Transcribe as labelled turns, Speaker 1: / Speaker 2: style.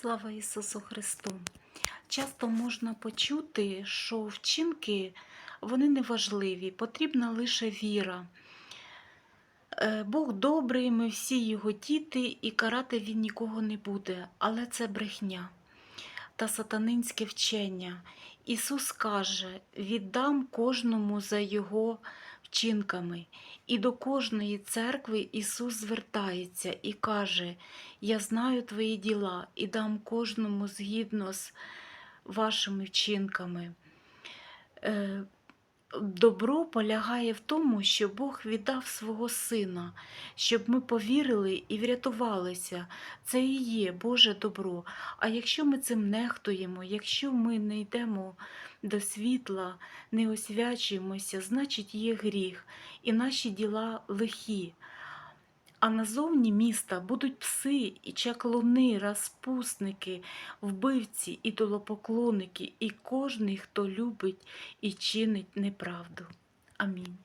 Speaker 1: Слава Ісусу Христу! Часто можна почути, що вчинки вони не важливі, потрібна лише віра. Е, Бог добрий, ми всі його діти, і карати він нікого не буде, але це брехня та сатанинське вчення. Ісус каже: віддам кожному за його вчинками. І до кожної церкви Ісус звертається і каже: Я знаю твої діла і дам кожному згідно з вашими вчинками. Добро полягає в тому, що Бог віддав свого Сина, щоб ми повірили і врятувалися. Це і є Боже добро. А якщо ми цим нехтуємо, якщо ми не йдемо до світла, не освячуємося, значить є гріх, і наші діла лихі. А назовні міста будуть пси і чаклуни, розпусники, вбивці, ідолопоклонники, і кожний, хто любить і чинить неправду. Амінь.